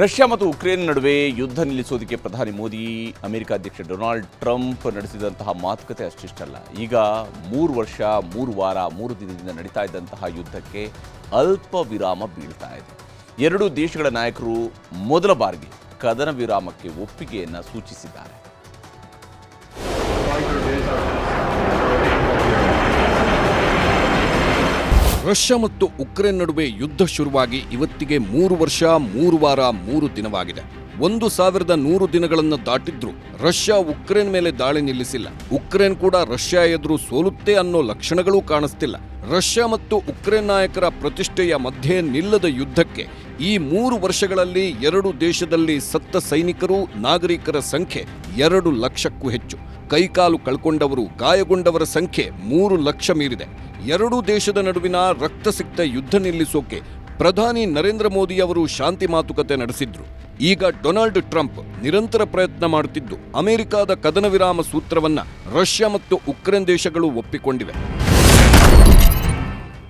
Russia ಮತ್ತು Ukraine ನಡುವೆ ಯುದ್ಧ ನಿಲ್ಲಿಸೋದಕ್ಕೆ ಪ್ರಧಾನಿ ಮೋದಿ, ಅಮೆರಿಕ ಅಧ್ಯಕ್ಷ ಡೊನಾಲ್ಡ್ ಟ್ರಂಪ್ ನಡೆಸಿದಂತಹ ಮಾತುಕತೆ ಅಷ್ಟಿಷ್ಟಲ್ಲ. ಈಗ ಮೂರು ವರ್ಷ, ಮೂರು ವಾರ, ಮೂರು ದಿನದಿಂದ ನಡೀತಾ ಇದ್ದಂತಹ ಯುದ್ಧಕ್ಕೆ ಅಲ್ಪ ವಿರಾಮ ಬೀಳ್ತಾ ಇದೆ. ಎರಡು ದೇಶಗಳ ನಾಯಕರು ಮೊದಲ ಬಾರಿಗೆ ಕದನ ವಿರಾಮಕ್ಕೆ ಒಪ್ಪಿಗೆಯನ್ನು ಸೂಚಿಸಿದ್ದಾರೆ. ರಷ್ಯಾ ಮತ್ತು ಉಕ್ರೇನ್ ನಡುವೆ ಯುದ್ಧ ಶುರುವಾಗಿ ಇವತ್ತಿಗೆ ಮೂರು ವರ್ಷ, ಮೂರು ವಾರ, ಮೂರು ದಿನವಾಗಿದೆ. ಒಂದು ಸಾವಿರದ ನೂರು ದಿನಗಳನ್ನು ದಾಟಿದ್ರೂ ರಷ್ಯಾ ಉಕ್ರೇನ್ ಮೇಲೆ ದಾಳಿ ನಿಲ್ಲಿಸಿಲ್ಲ. ಉಕ್ರೇನ್ ಕೂಡ ರಷ್ಯಾ ಎದುರು ಸೋಲುತ್ತೆ ಅನ್ನೋ ಲಕ್ಷಣಗಳೂ ಕಾಣಿಸ್ತಿಲ್ಲ. ರಷ್ಯಾ ಮತ್ತು ಉಕ್ರೇನ್ ನಾಯಕರ ಪ್ರತಿಷ್ಠೆಯ ಮಧ್ಯೆ ನಿಲ್ಲದ ಯುದ್ಧಕ್ಕೆ ಈ ಮೂರು ವರ್ಷಗಳಲ್ಲಿ ಎರಡು ದೇಶದಲ್ಲಿ ಸತ್ತ ಸೈನಿಕರು, ನಾಗರಿಕರ ಸಂಖ್ಯೆ ಎರಡು ಲಕ್ಷಕ್ಕೂ ಹೆಚ್ಚು. ಕೈಕಾಲು ಕಳ್ಕೊಂಡವರು ಗಾಯಗೊಂಡವರ ಸಂಖ್ಯೆ ಮೂರು ಲಕ್ಷ ಮೀರಿದೆ. ಎರಡೂ ದೇಶದ ನಡುವಿನ ರಕ್ತಸಿಕ್ತ ಯುದ್ಧ ನಿಲ್ಲಿಸೋಕೆ ಪ್ರಧಾನಿ ನರೇಂದ್ರ ಮೋದಿ ಅವರು ಶಾಂತಿ ಮಾತುಕತೆ ನಡೆಸಿದ್ರು. ಈಗ ಡೊನಾಲ್ಡ್ ಟ್ರಂಪ್ ನಿರಂತರ ಪ್ರಯತ್ನ ಮಾಡುತ್ತಿದ್ದು, ಅಮೆರಿಕಾದ ಕದನ ವಿರಾಮ ಸೂತ್ರವನ್ನ ರಷ್ಯಾ ಮತ್ತು ಉಕ್ರೇನ್ ದೇಶಗಳು ಒಪ್ಪಿಕೊಂಡಿವೆ.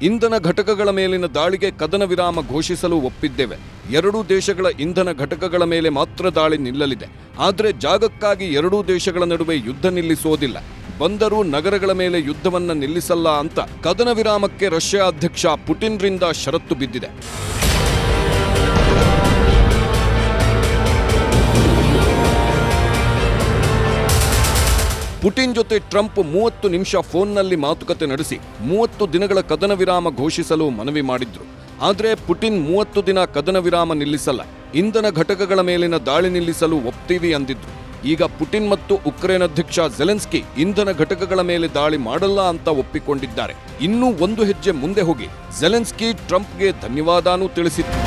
ಇಂಧನ ಘಟಕಗಳ ಮೇಲಿನ ದಾಳಿಗೆ ಕದನ ವಿರಾಮ ಘೋಷಿಸಲು ಒಪ್ಪಿದ್ದೇವೆ. ಎರಡೂ ದೇಶಗಳ ಇಂಧನ ಘಟಕಗಳ ಮೇಲೆ ಮಾತ್ರ ದಾಳಿ ನಿಲ್ಲಲಿದೆ. ಆದರೆ ಜಾಗಕ್ಕಾಗಿ ಎರಡೂ ದೇಶಗಳ ನಡುವೆ ಯುದ್ಧ ನಿಲ್ಲಿಸೋದಿಲ್ಲ. ಬಂದರು ನಗರಗಳ ಮೇಲೆ ಯುದ್ಧವನ್ನ ನಿಲ್ಲಿಸಲ್ಲ ಅಂತ ಕದನ ವಿರಾಮಕ್ಕೆ ರಷ್ಯಾ ಅಧ್ಯಕ್ಷ ಪುಟಿನ್ರಿಂದ ಷರತ್ತು ಬಿದ್ದಿದೆ. ಪುಟಿನ್ ಜೊತೆ ಟ್ರಂಪ್ ಮೂವತ್ತು ನಿಮಿಷ ಫೋನ್ನಲ್ಲಿ ಮಾತುಕತೆ ನಡೆಸಿ ಮೂವತ್ತು ದಿನಗಳ ಕದನ ವಿರಾಮ ಘೋಷಿಸಲು ಮನವಿ ಮಾಡಿದ್ರು. ಆದರೆ ಪುಟಿನ್ ಮೂವತ್ತು ದಿನ ಕದನ ವಿರಾಮ ನಿಲ್ಲಿಸಲ್ಲ. ಇಂಧನ ಘಟಕಗಳ ಮೇಲಿನ ದಾಳಿ ನಿಲ್ಲಿಸಲು ಒಪ್ತೀವಿ ಅಂದಿದ್ರು. ಈಗ ಪುಟಿನ್ ಮತ್ತು ಉಕ್ರೇನ್ ಅಧ್ಯಕ್ಷ ಜೆಲೆನ್ಸ್ಕಿ ಇಂಧನ ಘಟಕಗಳ ಮೇಲೆ ದಾಳಿ ಮಾಡಲ್ಲ ಅಂತ ಒಪ್ಪಿಕೊಂಡಿದ್ದಾರೆ. ಇನ್ನೂ ಒಂದು ಹೆಜ್ಜೆ ಮುಂದೆ ಹೋಗಿ ಜೆಲೆನ್ಸ್ಕಿ ಟ್ರಂಪ್ಗೆ ಧನ್ಯವಾದನೂ ತಿಳಿಸಿದ್ರು.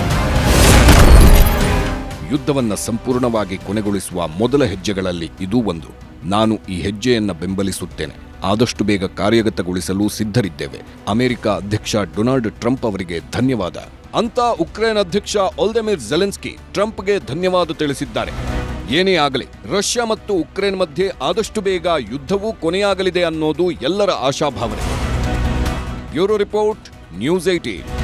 ಯುದ್ಧವನ್ನು ಸಂಪೂರ್ಣವಾಗಿ ಕೊನೆಗೊಳಿಸುವ ಮೊದಲ ಹೆಜ್ಜೆಗಳಲ್ಲಿ ಇದೂ ಒಂದು. ನಾನು ಈ ಹೆಜ್ಜೆಯನ್ನು ಬೆಂಬಲಿಸುತ್ತೇನೆ. ಆದಷ್ಟು ಬೇಗ ಕಾರ್ಯಗತಗೊಳಿಸಲು ಸಿದ್ಧರಿದ್ದೇವೆ. ಅಮೆರಿಕ ಅಧ್ಯಕ್ಷ ಡೊನಾಲ್ಡ್ ಟ್ರಂಪ್ ಅವರಿಗೆ ಧನ್ಯವಾದ. ಅಂತ ಉಕ್ರೇನ್ ಅಧ್ಯಕ್ಷ ಒಲ್ದೆಮಿರ್ ಜೆಲೆನ್ಸ್ಕಿ ಟ್ರಂಪ್ಗೆ ಧನ್ಯವಾದ ತಿಳಿಸಿದ್ದಾರೆ. ಏನೇ ಆಗಲಿ, ರಷ್ಯಾ ಮತ್ತು ಉಕ್ರೇನ್ ಮಧ್ಯೆ ಆದಷ್ಟು ಬೇಗ ಯುದ್ಧವೂ ಕೊನೆಯಾಗಲಿದೆ ಅನ್ನೋದು ಎಲ್ಲರ ಆಶಾಭಾವನೆ. Bureau report, news eighteen